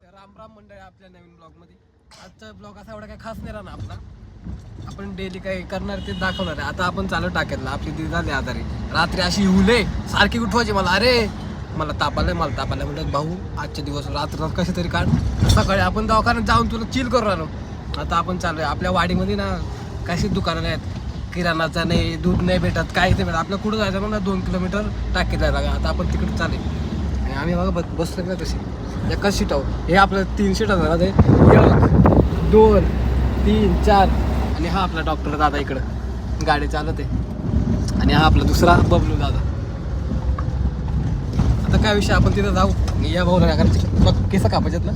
राम राम मंडळी आपल्या नवीन ब्लॉगमध्ये. आजचा ब्लॉग असा एवढा काही खास नाही राहणार आपला. आपण डेली काही करणार ते दाखवणार आहे. आता आपण चालू टाकेल आपली ती झाली आजारी. रात्री अशी हुले सारखी उठवायची मला? अरे मला तापालाय मला तापालाय म्हणलं भाऊ आजच्या दिवस रात्र कसे तरी काढ. सकाळी आपण दवाखान्यात जाऊन तुला चिल करू राहिलो आता आपण चालू आहे. आपल्या वाडीमध्ये ना कशी दुकानं आहेत. किराणाचा नाही दूध नाही भेटत काहीच नाही भेटत. आपलं कुठं जायचं म्हणलं दोन किलोमीटर टाकीला लागा आता आपण तिकडे चालेल. आणि आम्ही बघा बस बसलो ना कशी एकाच सीटावर. हे आपलं तीन सीटर झाला ते? एक दोन तीन चार. आणि हा आपला डॉक्टर दादा इकडं. गाडी चालत आहे आणि हा आपला दुसरा बबलू दादा. आता काय विषय आपण तिथं जाऊ. या भाऊला काय करायचं? बघ कापायच्यात ना?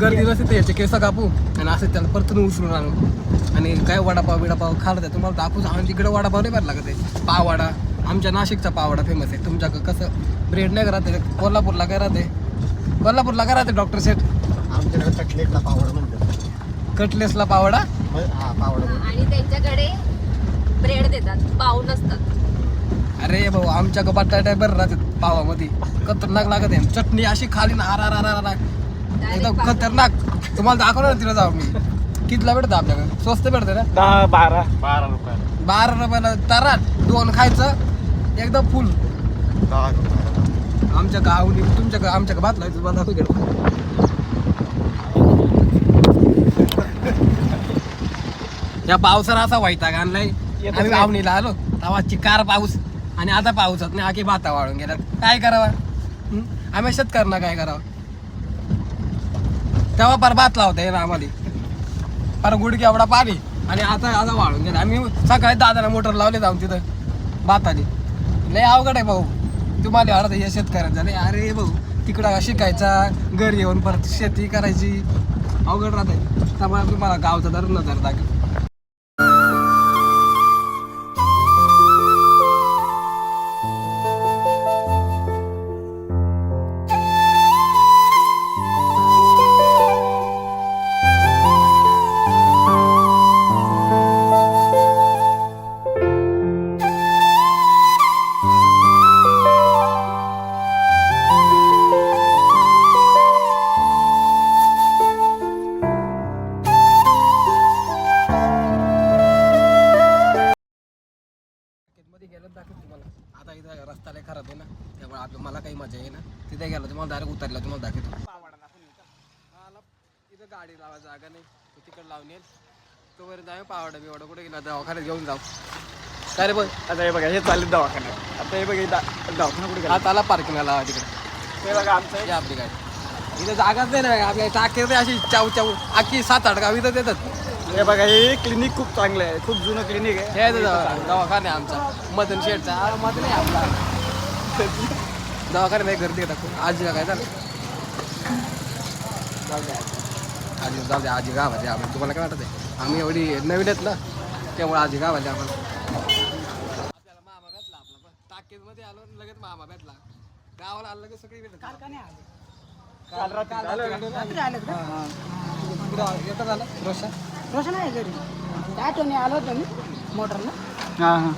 गर्दी नसते ते याचे केस कापू आणि असं त्याला परतून उचलून आणू. आणि काय वडापाव बिडापाव खायला द्या तुम्हाला दाखवू आणि तिकडे वडापाव नाही भरला लागत आहे. पाववाडा आमच्या नाशिकचा पाववाडा फेमस आहे. तुमच्याकडं कसं ब्रेड नाही करत आहे कोल्हापूरला काय राहते कोल्हापूरला काय राहते डॉक्टर सेट आमच्याकडे कटलेटला पावडा म्हणतात. कटलेसला पावडा हा पावडा आणि त्यांच्याकडे ब्रेड देतात पाव नसतात. अरे भाऊ आमच्या का बटाटा बरं राहतात पावामध्ये. खतरनाक लागत आहे. चटणी अशी खाली ना आर आर आर आर. एकदम खतरनाक. तुम्हाला दाखवणार ना तिला जाऊ मी. कितीला भेटतं आपल्याकडे? स्वस्त भेटतं ना? दहा बारा. बारा रुपये. बारा रुपयाला तराट दोन खायचं एकदम फुल. दहा आमच्या गावनी तुमच्या आमच्या भात लावायचं मला दाखवू इकडं. या पावसाला असा व्हायचा का आणलाय. येतच आम्ही नाही. आवणीला आलो तेव्हा चिकार पाऊस आणि आता पाऊसच नाही आखी भाता वाळून गेल्यात. काय करावं? आम्ही शेतकऱ्यांना काय करावं? तेव्हा पर भात लावता येईल आम्हाला. पर गुडकी एवढा पाणी. आणि आता आता वाळून गेला. आम्ही सकाळी दादाला मोटर लावले जाऊन तिथं भाताली लय अवघड आहे भाऊ. तुम्हाला अर्ध या शेतकऱ्यांचा नाही अरे भाऊ तिकडं शिकायचा घरी येऊन परत शेती करायची? अवघड राहते त्यामुळे तुम्हाला गावचा धरून नजर दाखल मध्ये गेलं दाखव तुम्हाला. आता इथं रस्ता लय खराब आहे ना त्यामुळे आपलं मला काही मजा आहे ना तिथे गेलो तुम्हाला डायरेक्ट उतरला तुम्हाला दाखवतो. मला इथं गाडी लावा जागा नाही तो तिकडे लावून येईल. तोपर्यंत आम्ही पावडा बिवडा कुठे गेला दवाखान्यात घेऊन जाऊ. काय रे बघ आता हे बघा हे चालले दवाखान्यात. आता हे बघा हे दा- दवाखाना कुठे गेला? आता आला पार्किंगला लावा तिकडे. हे बघा आमचं हे आपली गाडी. इथं जागाच नाही ना आपल्या टाके अशी चाऊ चाऊ अख्खी सात आठ गाव इथं देतात. हे बघा हे क्लिनिक खूप चांगलं आहे. खूप जुनं क्लिनिक हे आहे दवा- दवाखाना आहे आमचा. मदन शेठचा. हा, मदन आहे आपला. दवाखान्यात नाही गर्दी येतात खूप आजीला काय झालं? जाऊ दे आजी. आजी जाऊ दे आजी गावात आहे आम्ही. तुम्हाला काय वाटत आहे? आम्ही एवढी नवीन आहेत ना त्यामुळे आजी गावात आहे आम्हाला. आपल्याला मामा भेटला आपला. पण टाकेजमध्ये आलो आणि लगेच मामा भेटला. गावाला आलं लगेच सगळी भेटत काल रात्री का? कुठं रोशन? आहे घरी. आठवणी आलो होतो मी मोटरनं. हा हा.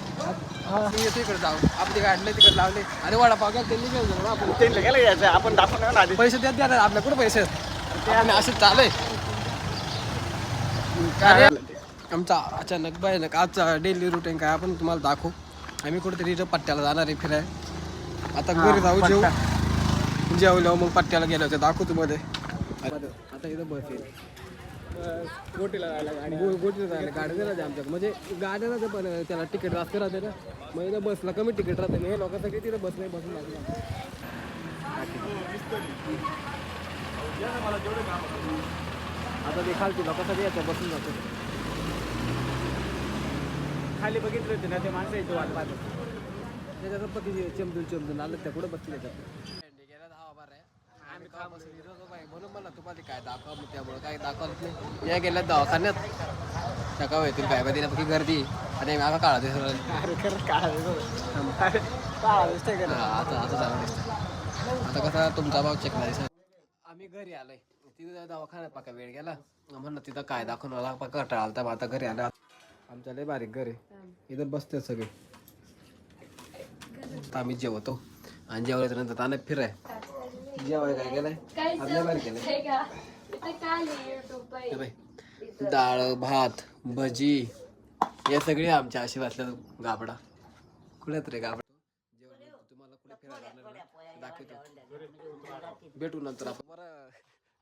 मी येतो इकडे जाऊ. आपली गाडले तिकडे लावले. अरे वडापाव घ्या त्यांनी घेऊन जाऊ ना आपण. यायचं आपण ना आधी. पैसे देत द्या ना आपल्याकडे पैसे? असे चालू आहे. आमचा अचानक भयानक आजचा डेली रुटीन काय आपण तुम्हाला दाखवू. आम्ही कुठेतरी इथं पट्ट्याला जाणार आहे फिराय आता घरी जाऊ जेऊ. जेवल्यावर मग पट्ट्याला गेलो होते दाखवू मध्ये. आता इथं बस येईल गोटीला जायला गाडी. गोटीला जायला गाड्या राहते आमच्याकडे. म्हणजे गाड्या पण त्याला तिकीट जास्त राहते ना. मग इथं बसला कमी तिकीट राहते. हे लोकांसाठी तिथं बस नाही बसून लागले आता ते खालती लोकांसाठी याचं बसून जातो. खाली बघितलं होते ना ते माणसं येतो वाट पाहत त्याच्या त्याच्यात चमदून चमदून आलं त्या कुठं बसले त्याच्यात म्हणून मला तुम्हाला काय दाखवा मग त्यामुळे काय दाखवत नाही. या गेल्या दवाखान्यात. का येतील काय माहिती गर्दी. आणि मागा काळा दिसत दिसतंय का आता आता चालू दिसतं आता कसा तुमचा भाव चेक नाही आम्ही घरी आलोय. तिथं दवाखान्यात पाका वेळ गेला. म्हणलं तिथं काय दाखवून आला? पाका मग आता घरी आला. आमच्या लय बारीक घर आहे. इथं बसते सगळे. आता आम्ही जेवतो. आणि जेवल्याच्या नंतर ताना फिराय. जेवाय काय केलंय? आपल्या बाहेर केलंय. हे बाई, डाळ भात भजी हे सगळे आमच्या आशीर्वादल्या गाबडा. कुठे रे गाबडा. जेवण तुम्हाला कुठे फिरायला आहे? दाखवतो. भेटू नंतर आपण. बरं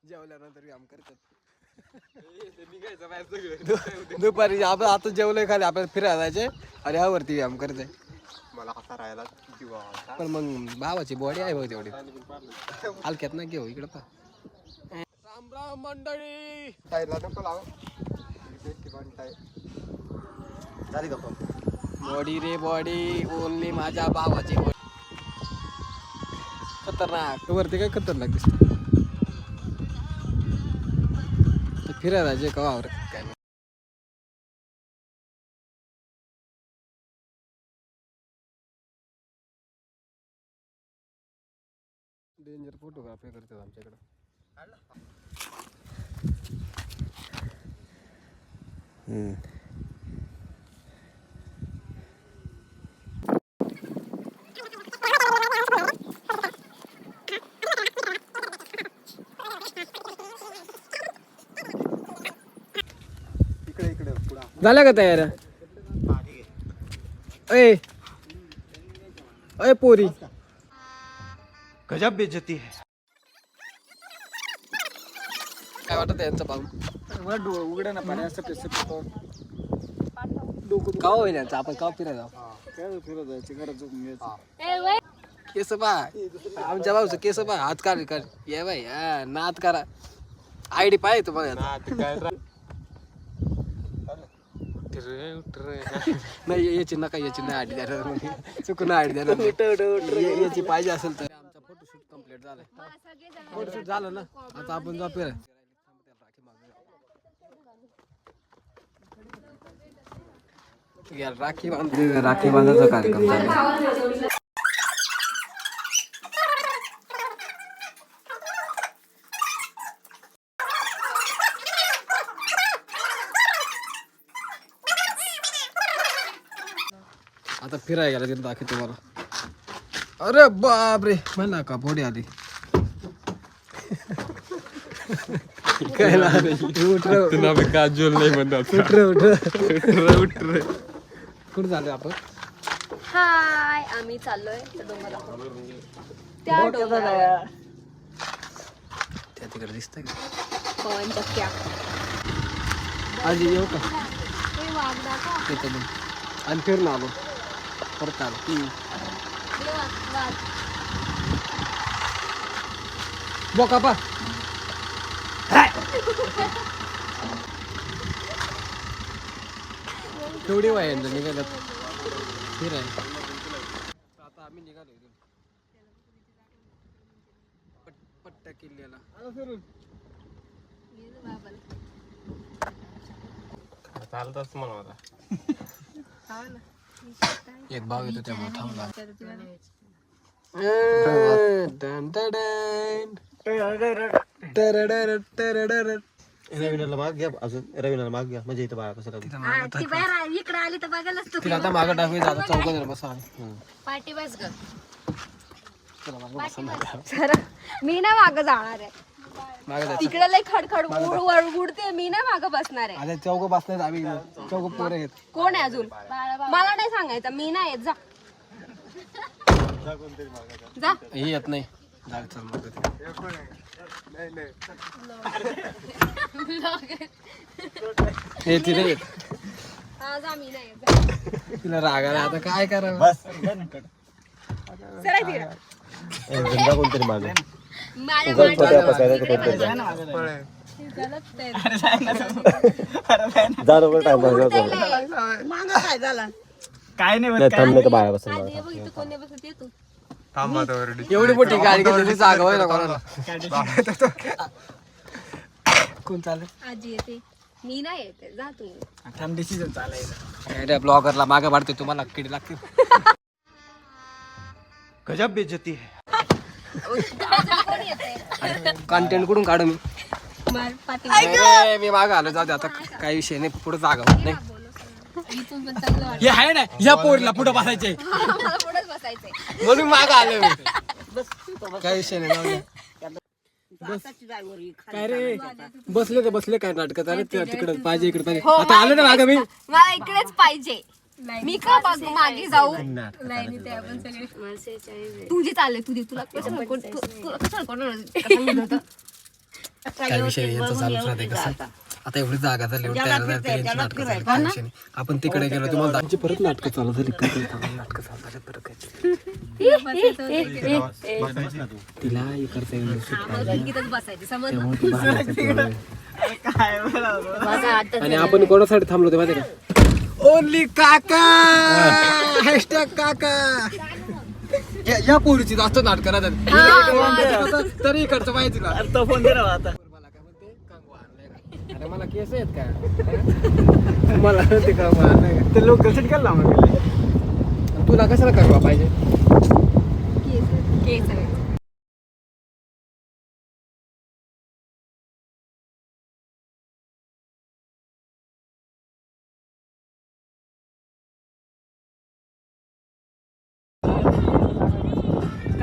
जेवल्यानंतर व्यायाम करतात. दु- दुपारी आपण आता जेवलोय खाली आपल्याला फिरायला जायचे आणि हा वरती व्यायाम करते मला आता राहायला जीवा पण मग भावाची बॉडी आहे बघ तेवढी. हलक्यात ना घेऊ इकडे पा राम राम मंडळी! टायला नको लाव. ठिकाणी टाय झाली का पण बॉडी रे बॉडी ओनली माझ्या भावाची बॉडी खतरनाक. वरती काय खतरनाक दिसत? फिरायला जे का वावर काय नाही. डेंजर फोटोग्राफी करतात आमच्याकडे इकडे इकडे पुढा झाल्या का तयार अय अय पोरी गजब बेजती है। काय वाटत यांचं पाहून? मला डोळ उघडे ना पाणी असं पेस का होईल यांचं? आपण का फिरायला जाऊ? काय फिरत जायची घ्यायची. केस पा आमच्या भाऊचं केस पा हात काढ कर ये बाई हा नात करा. आयडी पाहिजे तुम्हाला नाही याची नका याची नाही आयडी द्या. चुकून आयडी द्या. याची पाहिजे असेल तर. फोटोशूट कंप्लीट झालाय. फोटोशूट झालं ना? आता आपण जाऊ फिरायला यार राखी बांध राखी बांधायचा कार्यक्रम झाला आता फिरायला गेला तिथे दाखवतो तुम्हाला. अरे बापरे म्हणला का पोडी आली? काय लागलं? उठ रे. काजोल नाही म्हणतात उठ रे, उठ रे. कुठं झालं आपण? हाय आम्ही चाललोय त्या डोंगरावर. त्या डोंगरावर त्या तिकडे दिसतंय का? पवन चक्क्या. आज येऊ का? वाघदा का तिथं. आणि फिरून आलो परत आलो. बोका पा केवढी वाय निघाल्यात फिराय आता आम्ही निघालो इथून पट- पट्ट्या किल्ल्याला चालतच मला आता. एक भाव येतो त्यामुळे थांबला रवीनाला माग घ्या अजून. रवीनाला माग घ्या. म्हणजे इथं कसं ती बाहेर इकडे आली तर बघायलाच तू तिला आता मागं टाकून जातो चौकात बसा. पाठी बस ग. मी ना मागं जाणार आहे. तिकडे लय खडखड उड- उड- उडते मी ना मागं बसणार आहे. आता चौक बसले आम्ही चौक पोरे आहेत. कोण आहे अजून? मला नाही सांगायचं मी नाही येत. जा. जा. ही येत नाही. जाग चल मग ते. हे ती नाही येत. हा जा मी नाही येत. जा. तिला राग आला. आता काय करावं? सर तिकडे. कोणतरी माग. छोट्या जा लवकर काय नाही नाही थांबले तर बाया बसून एवढी मोठी गाडी घेतली जागा होय ना कोणाला कोण चालेल? आजी येते. मी नाही येते. जा तू. थांब डिसिजन चालायचं. काय रे ब्लॉगरला मागे वाढते तुम्हाला किडी लागते गजब बेजती कंटेंट कुठून काढू मी? मी मागे आलो जाऊ दे आता काही विषय नाही पुढे जागा होत नाही. हे आहे ना या पोरीला पुढे बसायचे मला पुढेच बसायचंय. म्हणून माग आले मी. काय विषय नाही जाऊ दे. बस. काय रे? बसले तर बसले काय नाटकात आले ते तिकडे पाहिजे इकडे पाहिजे आता आलो ना माग मी? मला इकडेच पाहिजे. मी का बघ मागे जाऊ? तुझी चालले तुझी तुला कशाला कोण- तु- तुला कशाला कोणाला होतं? काय विषय यांचं चालूच राहते कसं? आता. एवढी जागा झाली एवढी तयार झाली तरी यांची नाटकं झाली काय विषय नाही. आपण तिकडे गेलो तुम्हाला त्यांची परत नाटकं चालू झाली ते नाटकं चालू झाली परत काय तिला शिकवायचं. आम्हाला इथंच बसायचं समज त्यामुळे ती. आणि आपण कोणासाठी थांबलो होतो माहिती का? ओनली काका! हॅशटॅग काका! या- या पोरीची जास्त नाटकं राहतात. तरी इकडचं माहिती ना तो फोन दे आता. अरे मला केस आहेत का? मला ते का? ते लोक कसे केला तुला कशाला करवा पाहिजे? केस आहे.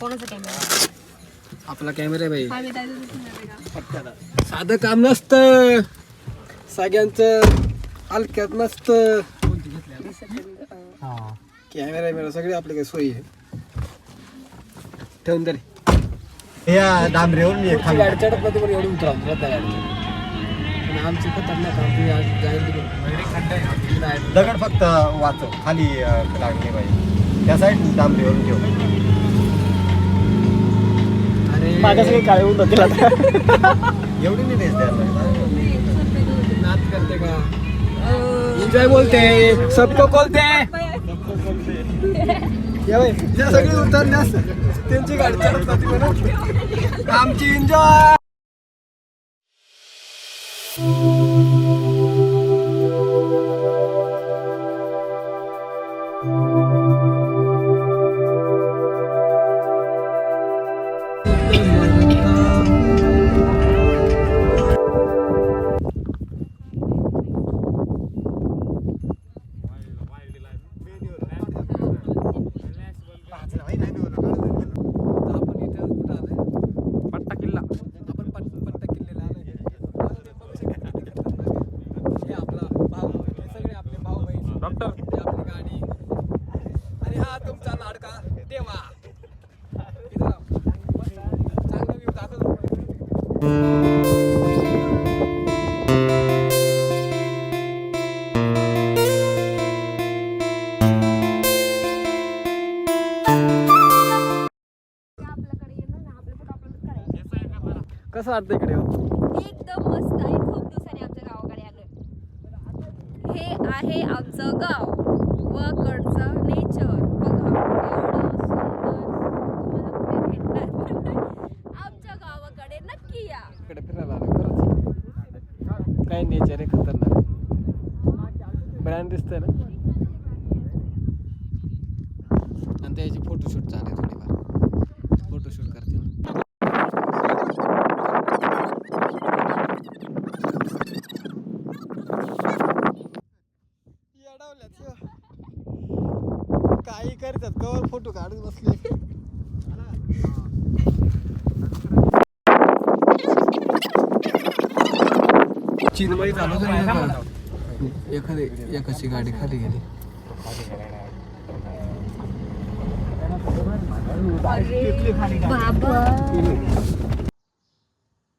कोणाचा कॅमेरा आपला कॅमेरा आहे बाई. साधं काम नसतं. सगळ्यांचं हलक्यात नसतं. कॅमेरा बिमेरा सगळे आपले काही सोयी आहे. ठेवून तरी या डांबरेवरून ये खाली गाडी चढत नव्हती पण एवढी उतरा श्रद्धा गाडी. आणि आमची खतरनाक आमची आज जाईल तिकडे. नाही. दगड फक्त वाचव. खाली अं, लागली पाहिजे त्या साईड डांबरेवरून ठेव. अरे काय होऊन एवढी नाही रेस द्यायला नाच करते का? एन्जॉय बोलते. सबको बोलते. सगळे उतरण्यास त्यांची गाडी होती आमची एन्जॉय कसं वाटतं इकडे एकदम मस्त आहे. खूप दिवसांनी आमच्या गावाकडे आलोय. हे आहे आमचं गाव व कडचं नेचर बघा एवढं सुंदर. तुम्हाला कुठे भेटणार? आमच्या गावाकडे नक्की या. इकडे फिरायला आलो खरंच. काय नेचर आहे खतरनाक. ब्रँड दिसतंय ना आणि त्याची फोटोशूट चालू आहे थोडीफार फोटोशूट करते काही करतात काढत बसले. चिन्मयी चालू एखादी एकाची गाडी खाली गेली.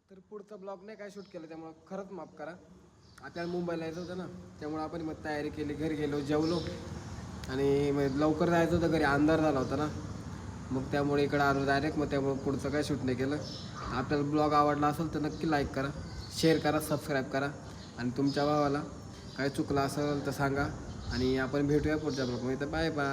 तर पुढचा ब्लॉग नाही काय शूट केलं त्यामुळे खरंच माफ करा. आपल्याला मुंबईला यायचं होतं ना त्यामुळे आपण मग तयारी केली घरी गेलो जेवलो. आणि मग लवकर जायचं होतं घरी अंधार झाला होता ना. मग त्यामुळे इकडं आलो डायरेक्ट मग त्यामुळे पुढचं काय शूट नाही केलं. आपल्याला ब्लॉग आवडला असेल तर नक्की लाईक करा शेअर करा सबस्क्राईब करा. आणि तुमच्या भावाला काय चुकलं असेल तर सांगा. आणि आपण भेटूया पुढच्या ब्लॉगमध्ये तर बाय बाय